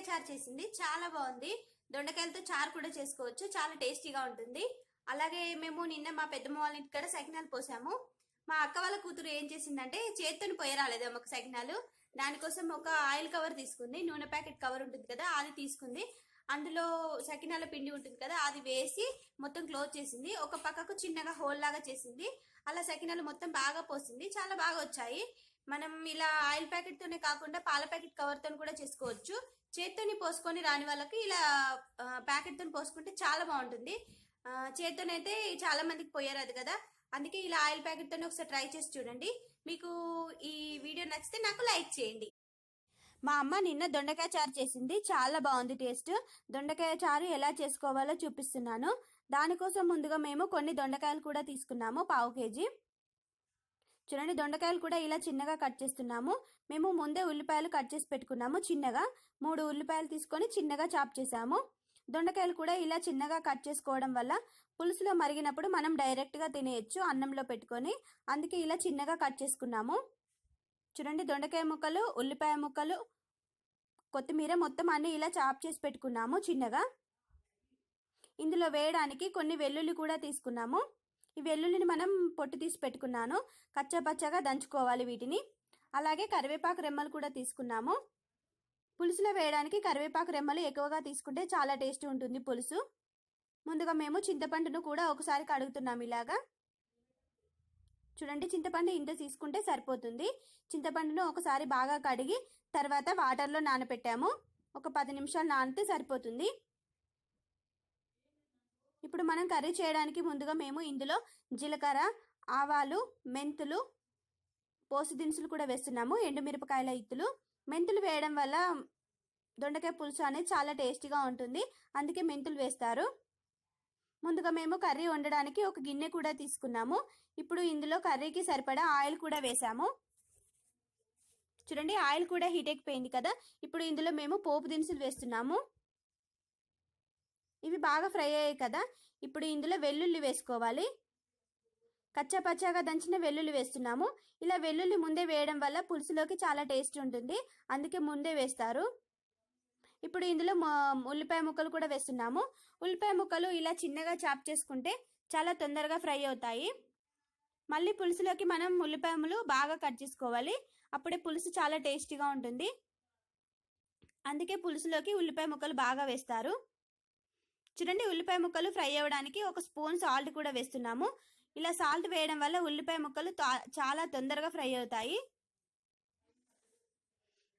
దొండకాయ చారు చేసింది. చాలా బాగుంది. దొండకాయలతో చారు కూడా చేసుకోవచ్చు. చాలా టేస్టీగా ఉంటుంది. అలాగే మేము నిన్న మా పెద్దమ్మ వాళ్ళ ఇంటికాడ సకినాలు పోసాము. మా అక్క వాళ్ళ కూతురు ఏం చేసిందంటే చేత్తోని పోయరాలేదు ఒక సకినాలు. దానికోసం ఒక ఆయిల్ కవర్ తీసుకుంది. నూనె ప్యాకెట్ కవర్ ఉంటుంది కదా అది తీసుకుంది. అందులో సకినాల పిండి ఉంటుంది కదా అది వేసి మొత్తం క్లోజ్ చేసింది. ఒక పక్కకు చిన్నగా హోల్ లాగా చేసింది. అలా సకినాలు మొత్తం బాగా పోసింది. చాలా బాగా వచ్చాయి. మనం ఇలా ఆయిల్ ప్యాకెట్ తోనే కాకుండా పాల ప్యాకెట్ కవర్ కూడా చేసుకోవచ్చు. చేత్తోని పోసుకొని రాని వాళ్ళకి ఇలా ప్యాకెట్ పోసుకుంటే చాలా బాగుంటుంది. చేత్తోనైతే చాలా మందికి పోయారు కదా. అందుకే ఇలా ఆయిల్ ప్యాకెట్తోనే ఒకసారి ట్రై చేసి చూడండి. మీకు ఈ వీడియో నచ్చితే నాకు లైక్ చేయండి. మా అమ్మ నిన్న దొండకాయ చారు చేసింది. చాలా బాగుంది టేస్ట్. దొండకాయ చారు ఎలా చేసుకోవాలో చూపిస్తున్నాను. దానికోసం ముందుగా మేము కొన్ని దొండకాయలు కూడా తీసుకున్నాము పావు కేజీ. చూడండి దొండకాయలు కూడా ఇలా చిన్నగా కట్ చేస్తున్నాము. మేము ముందే ఉల్లిపాయలు కట్ చేసి పెట్టుకున్నాము చిన్నగా. మూడు ఉల్లిపాయలు తీసుకొని చిన్నగా చాప్ చేసాము దొండకాయలు కూడా ఇలా చిన్నగా కట్ చేసుకోవడం వల్ల పులుసులో మరిగినప్పుడు మనం డైరెక్ట్గా తినేయచ్చు అన్నంలో పెట్టుకొని. అందుకే ఇలా చిన్నగా కట్ చేసుకున్నాము. చూడండి దొండకాయ ముక్కలు ఉల్లిపాయ ముక్కలు కొత్తిమీర మొత్తం అన్ని ఇలా చాప్ చేసి పెట్టుకున్నాము చిన్నగా. ఇందులో వేయడానికి కొన్ని వెల్లుల్లి కూడా తీసుకున్నాము. ఈ వెల్లుల్లిని మనం పొట్టు తీసి పెట్టుకున్నాను. కచ్చా పచ్చగా దంచుకోవాలి వీటిని. అలాగే కరివేపాకు రెమ్మలు కూడా తీసుకున్నాము. పులుసులో వేయడానికి కరివేపాకు రెమ్మలు ఎక్కువగా తీసుకుంటే చాలా టేస్ట్ ఉంటుంది పులుసు. ముందుగా మేము చింతపండును కూడా ఒకసారి కడుగుతున్నాం ఇలాగా. చూడండి చింతపండు ఇంత తీసుకుంటే సరిపోతుంది. చింతపండును ఒకసారి బాగా కడిగి తర్వాత వాటర్లో నానబెట్టాము ఒక పది నిమిషాలు నానితే సరిపోతుంది. ఇప్పుడు మనం కర్రీ చేయడానికి ముందుగా మేము ఇందులో జీలకర్ర ఆవాలు మెంతులు పోసు దినుసులు కూడా వేస్తున్నాము. ఎండుమిరపకాయల ఇత్తులు. మెంతులు వేయడం వల్ల దొండకాయ పులుసు అనేది చాలా టేస్టీగా ఉంటుంది. అందుకే మెంతులు వేస్తారు. ముందుగా మేము కర్రీ వండడానికి ఒక గిన్నె కూడా తీసుకున్నాము. ఇప్పుడు ఇందులో కర్రీకి సరిపడా ఆయిల్ కూడా వేసాము. చూడండి ఆయిల్ కూడా హీట్ ఎక్కిపోయింది కదా. ఇప్పుడు ఇందులో మేము పోపు దినుసులు వేస్తున్నాము. ఇవి బాగా ఫ్రై అయ్యాయి కదా ఇప్పుడు ఇందులో వెల్లుల్లి వేసుకోవాలి. కచ్చాపచ్చాగా దంచిన వెల్లుల్లి వేస్తున్నాము. ఇలా వెల్లుల్లి ముందే వేయడం వల్ల పులుసులోకి చాలా టేస్ట్ ఉంటుంది. అందుకే ముందే వేస్తారు. ఇప్పుడు ఇందులో ఉల్లిపాయ ముక్కలు కూడా వేస్తున్నాము. ఉల్లిపాయ ముక్కలు ఇలా చిన్నగా చాప్ చేసుకుంటే చాలా తొందరగా ఫ్రై అవుతాయి. మళ్ళీ పులుసులోకి మనం ఉల్లిపాయములు బాగా కట్ చేసుకోవాలి. అప్పుడే పులుసు చాలా టేస్టీగా ఉంటుంది. అందుకే పులుసులోకి ఉల్లిపాయ ముక్కలు బాగా వేస్తారు. చూడండి ఉల్లిపాయ ముక్కలు ఫ్రై అవ్వడానికి ఒక స్పూన్ సాల్ట్ కూడా వేస్తున్నాము. ఇలా సాల్ట్ వేయడం వల్ల ఉల్లిపాయ ముక్కలు చాలా తొందరగా ఫ్రై అవుతాయి.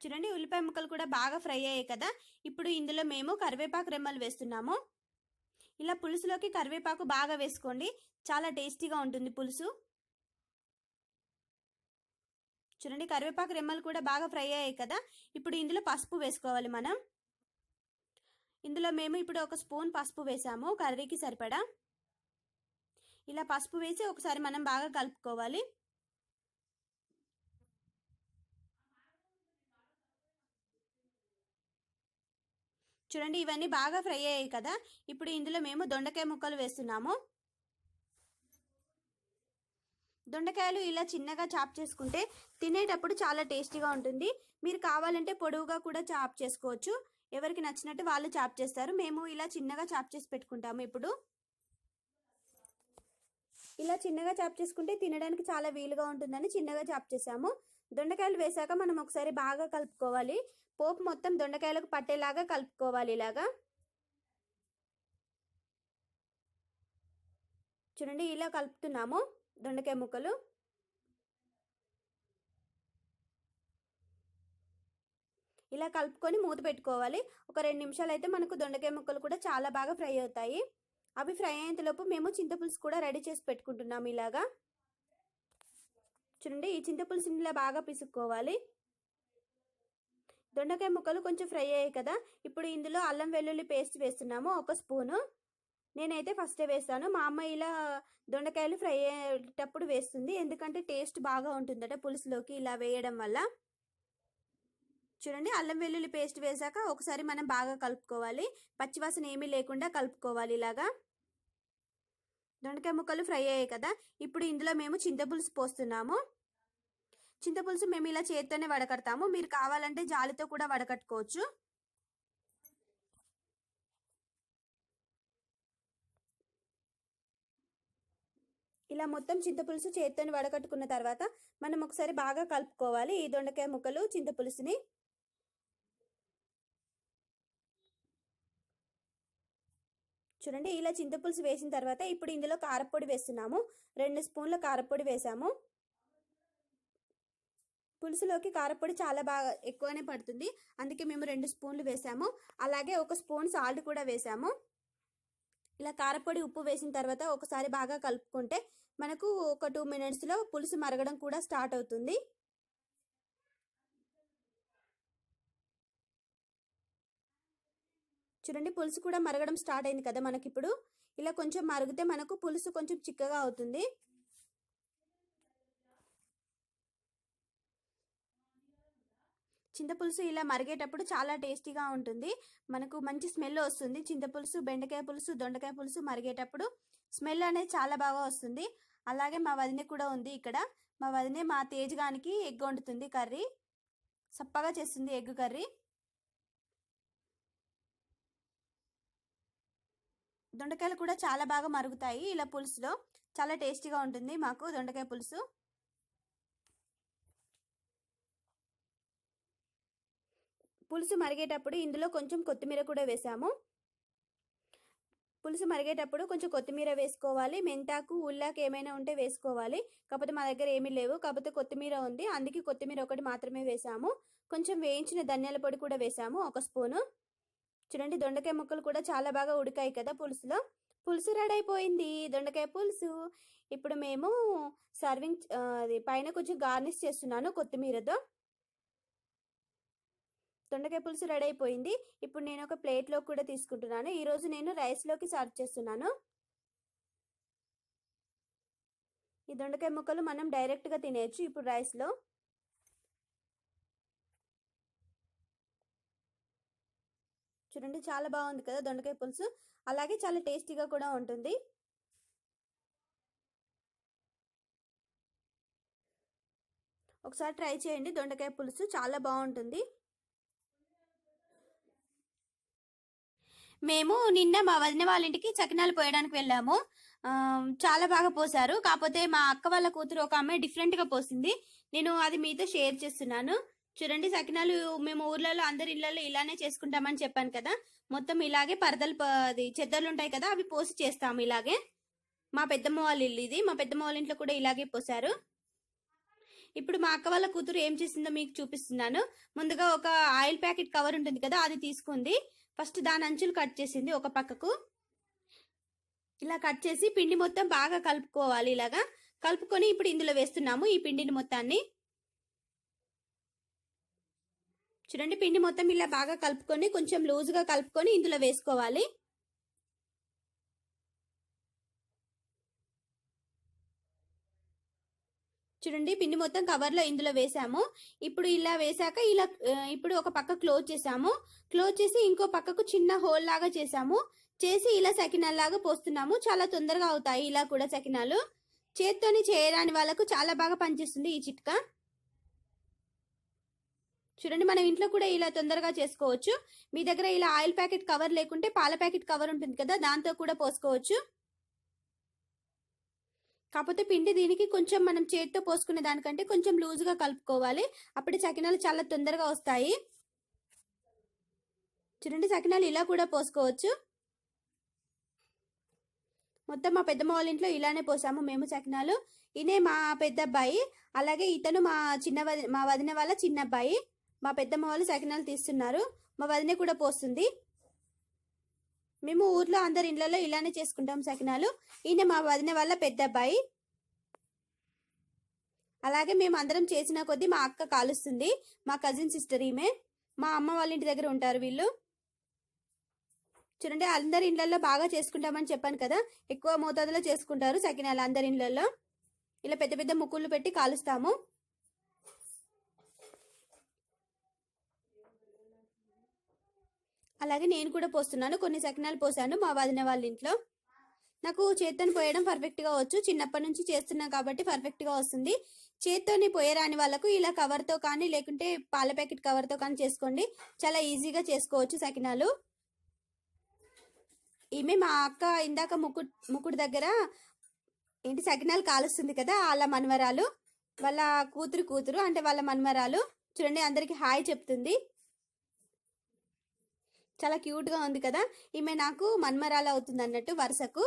చూడండి ఉల్లిపాయ ముక్కలు కూడా బాగా ఫ్రై అయ్యాయి కదా. ఇప్పుడు ఇందులో మేము కరివేపాకు రెమ్మలు వేస్తున్నాము. ఇలా పులుసులోకి కరివేపాకు బాగా వేసుకోండి. చాలా టేస్టీగా ఉంటుంది పులుసు. చూడండి కరివేపాకు రెమ్మలు కూడా బాగా ఫ్రై అయ్యాయి కదా. ఇప్పుడు ఇందులో పసుపు వేసుకోవాలి మనం. ఇందులో మేము ఇప్పుడు ఒక స్పూన్ పసుపు వేసాము కర్రీకి సరిపడా. ఇలా పసుపు వేసి ఒకసారి మనం బాగా కలుపుకోవాలి. చూడండి ఇవన్నీ బాగా ఫ్రై అయ్యాయి కదా. ఇప్పుడు ఇందులో మేము దొండకాయ ముక్కలు వేస్తున్నాము. దొండకాయలు ఇలా చిన్నగా చాప్ చేసుకుంటే తినేటప్పుడు చాలా టేస్టీగా ఉంటుంది. మీరు కావాలంటే పొడవుగా కూడా చాప్ చేసుకోవచ్చు. ఎవరికి నచ్చినట్టు వాళ్ళు చాప్ చేస్తారు. మేము ఇలా చిన్నగా చాప్ చేసి పెట్టుకుంటాము ఇప్పుడు. ఇలా చిన్నగా చాప్ చేసుకుంటే తినడానికి చాలా వీలుగా ఉంటుందని చిన్నగా చాప్ చేసాము. దొండకాయలు వేసాక మనం ఒకసారి బాగా కలుపుకోవాలి. పోపు మొత్తం దొండకాయలకు పట్టేలాగా కలుపుకోవాలి ఇలాగా. చూడండి ఇలా కలుపుతున్నాము దొండకాయ ముక్కలు. ఇలా కలుపుకొని మూత పెట్టుకోవాలి. ఒక రెండు నిమిషాలు అయితే మనకు దొండకాయ ముక్కలు కూడా చాలా బాగా ఫ్రై అవుతాయి. అవి ఫ్రై అయ్యేంతలోపు మేము చింతపులుసు కూడా రెడీ చేసి పెట్టుకుంటున్నాము ఇలాగా. చూడండి ఈ చింతపులుసు ఇలా బాగా పిసుక్కోవాలి. దొండకాయ ముక్కలు కొంచెం ఫ్రై అయ్యాయి కదా. ఇప్పుడు ఇందులో అల్లం వెల్లుల్లి పేస్ట్ వేస్తున్నాము ఒక స్పూను. నేనైతే ఫస్టే వేస్తాను. మా అమ్మ ఇలా దొండకాయలు ఫ్రై అయ్యేటప్పుడు వేస్తుంది. ఎందుకంటే టేస్ట్ బాగా ఉంటుందట పులుసులోకి ఇలా వేయడం వల్ల. చూడండి అల్లం వెల్లుల్లి పేస్ట్ వేసాక ఒకసారి మనం బాగా కలుపుకోవాలి. పచ్చివాసన ఏమీ లేకుండా కలుపుకోవాలి ఇలాగా. దొండకాయ ముక్కలు ఫ్రై అయ్యాయి కదా ఇప్పుడు ఇందులో మేము చింతపులుసు పోస్తున్నాము. చింతపులుసు మేము ఇలా చేత్తోనే వడకడతాము. మీరు కావాలంటే జాలితో కూడా వడకట్టుకోవచ్చు. ఇలా మొత్తం చింతపులుసు చేత్తోని వడకట్టుకున్న తర్వాత మనం ఒకసారి బాగా కలుపుకోవాలి ఈ దొండకాయ ముక్కలు చింతపులుసుని. చూడండి ఇలా చింతపులుసు వేసిన తర్వాత ఇప్పుడు ఇందులో కారపొడి వేస్తున్నాము. రెండు స్పూన్ల కారపొడి వేసాము. పులుసులోకి కారపొడి చాలా బాగా ఎక్కువనే పడుతుంది. అందుకే మేము రెండు స్పూన్లు వేసాము. అలాగే ఒక స్పూన్ సాల్ట్ కూడా వేసాము. ఇలా కారపొడి ఉప్పు వేసిన తర్వాత ఒకసారి బాగా కలుపుకుంటే మనకు ఒక టూ మినిట్స్లో పులుసు మరగడం కూడా స్టార్ట్ అవుతుంది. చూడండి పులుసు కూడా మరగడం స్టార్ట్ అయింది కదా మనకి ఇప్పుడు ఇలా కొంచెం మరిగితే మనకు పులుసు కొంచెం చిక్కగా అవుతుంది. చింతపులుసు ఇలా మరిగేటప్పుడు చాలా టేస్టీగా ఉంటుంది. మనకు మంచి స్మెల్ వస్తుంది. చింతపులుసు బెండకాయ పులుసు దొండకాయ పులుసు మరిగేటప్పుడు స్మెల్ అనేది చాలా బాగా వస్తుంది. అలాగే మా వదిన కూడా ఉంది ఇక్కడ. మా వదినే మా తేజగానికి ఎగ్ వండుతుంది కర్రీ. సప్పగా చేస్తుంది ఎగ్ కర్రీ. దొండకాయలు కూడా చాలా బాగా మరుగుతాయి. ఇలా పులుసులో చాలా టేస్టీగా ఉంటుంది మాకు దొండకాయ పులుసు. పులుసు మరిగేటప్పుడు ఇందులో కొంచెం కొత్తిమీర కూడా వేసాము. పులుసు మరిగేటప్పుడు కొంచెం కొత్తిమీర వేసుకోవాలి. మెంతాకు ఉల్లాకు ఏమైనా ఉంటే వేసుకోవాలి. కాకపోతే మా దగ్గర ఏమీ లేవు. కాకపోతే కొత్తిమీర ఉంది. అందుకే కొత్తిమీర ఒకటి మాత్రమే వేసాము. కొంచెం వేయించిన ధనియాల పొడి కూడా వేసాము. ఒక స్పూను. చూడండి దొండకాయ ముక్కలు కూడా చాలా బాగా ఉడికాయి కదా పులుసులో. పులుసు రెడీ అయిపోయింది. దొండకాయ పులుసు. ఇప్పుడు మేము సర్వింగ్ అది పైన కొంచెం గార్నిష్ చేస్తున్నాను కొత్తిమీరతో. దొండకాయ పులుసు రెడీ అయిపోయింది. ఇప్పుడు నేను ఒక ప్లేట్లో కూడా తీసుకుంటున్నాను. ఈరోజు నేను రైస్లోకి సర్వ్ చేస్తున్నాను. ఈ దొండకాయ ముక్కలు మనం డైరెక్ట్గా తినేయచ్చు ఇప్పుడు రైస్లో. చూడండి చాలా బాగుంది కదా దొండకాయ పులుసు. అలాగే చాలా టేస్టీగా కూడా ఉంటుంది. ఒకసారి ట్రై చేయండి దొండకాయ పులుసు చాలా బాగుంటుంది. మేము నిన్న మా వదిన వాళ్ళ ఇంటికి చకినాలు పోయడానికి వెళ్ళాము. చాలా బాగా పోసారు. కాకపోతే మా అక్క వాళ్ళ కూతురు ఒక అమ్మాయి డిఫరెంట్గా పోసింది. నేను అది మీతో షేర్ చేస్తున్నాను. చూడండి సకినాలు మేము ఊర్లలో అందరి ఇళ్ళలో ఇలానే చేసుకుంటామని చెప్పాను కదా. మొత్తం ఇలాగే పరదలు అది చెద్దర్లు ఉంటాయి కదా అవి పోసి చేస్తాము ఇలాగే. మా పెద్దమ్మ వాళ్ళ ఇల్లు ఇది. మా పెద్దమ్మ వాళ్ళ ఇంట్లో కూడా ఇలాగే పోసారు ఇప్పుడు మా అక్క వాళ్ళ కూతురు ఏం చేసిందో మీకు చూపిస్తున్నాను. ముందుగా ఒక ఆయిల్ ప్యాకెట్ కవర్ ఉంటుంది కదా అది తీసుకుంది. ఫస్ట్ దాని అంచులు కట్ చేసింది ఒక పక్కకు. ఇలా కట్ చేసి పిండి మొత్తం బాగా కలుపుకోవాలి ఇలాగా. కలుపుకొని ఇప్పుడు ఇందులో వేస్తున్నాము ఈ పిండిని మొత్తాన్ని. చూడండి పిండి మొత్తం ఇలా బాగా కలుపుకొని కొంచెం లూజ్గా కలుపుకొని ఇందులో వేసుకోవాలి. చూడండి పిండి మొత్తం కవర్లో ఇందులో వేసాము. ఇప్పుడు ఇలా వేసాక ఇలా ఇప్పుడు ఒక పక్క క్లోజ్ చేసాము. క్లోజ్ చేసి ఇంకో పక్కకు చిన్న హోల్ లాగా చేసాము. చేసి ఇలా సకినాల్లాగా పోస్తున్నాము. చాలా తొందరగా అవుతాయి ఇలా కూడా సకినాలు. చేత్తోని చేయరాని వాళ్ళకు చాలా బాగా పనిచేస్తుంది ఈ చిట్కా. చూడండి మనం ఇంట్లో కూడా ఇలా తొందరగా చేసుకోవచ్చు. మీ దగ్గర ఇలా ఆయిల్ ప్యాకెట్ కవర్ లేకుంటే పాల ప్యాకెట్ కవర్ ఉంటుంది కదా దాంతో కూడా పోసుకోవచ్చు. కాకపోతే పిండి దీనికి కొంచెం మనం చేతితో పోసుకునే దానికంటే కొంచెం లూజ్గా కలుపుకోవాలి. అప్పుడు చకినాలు చాలా తొందరగా వస్తాయి. చూడండి సకినాలు ఇలా కూడా పోసుకోవచ్చు. మొత్తం మా పెద్దమ్మ వాళ్ళ ఇంట్లో ఇలానే పోసాము మేము చకినాలు. ఈయనే మా పెద్ద అబ్బాయి అలాగే ఇతను మా చిన్న మా వదిన వాళ్ళ చిన్న అబ్బాయి. మా పెద్దమ్మ వాళ్ళు సకినాలు తీస్తున్నారు. మా వదిన కూడా పోస్తుంది. మేము ఊర్లో అందరి ఇళ్ళలో ఇలానే చేసుకుంటాం సకినాలు. ఈయన మా వదిన వాళ్ళ పెద్ద అబ్బాయి. అలాగే మేము అందరం చేసిన కొద్దీ మా అక్క కాలుస్తుంది. మా కజిన్ సిస్టర్ ఈమె. మా అమ్మ వాళ్ళ ఇంటి దగ్గర ఉంటారు వీళ్ళు. చూడండి అందరి ఇళ్ళలో బాగా చేసుకుంటామని చెప్పాను కదా. ఎక్కువ మోతాదులో చేసుకుంటారు సకినాలు అందరి ఇళ్ళలో. ఇలా పెద్ద పెద్ద ముక్కులు పెట్టి కాలుస్తాము. అలాగే నేను కూడా పోస్తున్నాను. కొన్ని సకినాలు పోసాను మా వదిన వాళ్ళ ఇంట్లో. నాకు చేత్తోని పోయడం పర్ఫెక్ట్గా వచ్చు. చిన్నప్పటి నుంచి చేస్తున్నాం కాబట్టి పర్ఫెక్ట్గా వస్తుంది. చేత్తోని పోయరాని వాళ్ళకు ఇలా కవర్తో కానీ లేకుంటే పాల ప్యాకెట్ కవర్తో కానీ చేసుకోండి. చాలా ఈజీగా చేసుకోవచ్చు సకినాలు. ఈమె మా అక్క ఇందాక ముక్కు ముక్కుడు దగ్గర ఏంటి సకినాలు కాలుస్తుంది కదా వాళ్ళ మనవరాలు వాళ్ళ కూతురు కూతురు అంటే వాళ్ళ మనవరాలు చూడండి అందరికి హాయ్ చెప్తుంది. చాలా క్యూట్గా ఉంది కదా! ఈమె నాకు మన్మరాలు అవుతుంది అన్నట్టు వరుసకు.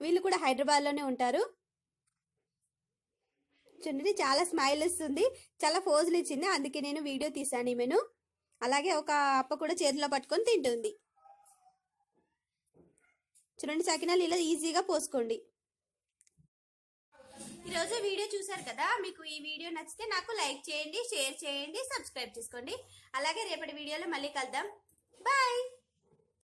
వీళ్ళు కూడా హైదరాబాద్లోనే ఉంటారు. చూడండి చాలా స్మైల్ ఇస్తుంది చాలా ఫోజులు ఇచ్చింది. అందుకే నేను వీడియో తీసాను ఈమెను. అలాగే ఒక అప్ప కూడా చేతిలో పట్టుకొని తింటుంది. చూడండి సకినాలు ఇలా ఈజీగా పోసుకోండి. ఈరోజు వీడియో చూసారు కదా మీకు ఈ వీడియో నచ్చితే నాకు లైక్ చేయండి షేర్ చేయండి సబ్స్క్రైబ్ చేసుకోండి. అలాగే రేపటి వీడియోలో మళ్ళీ కలుద్దాం. బాయ్!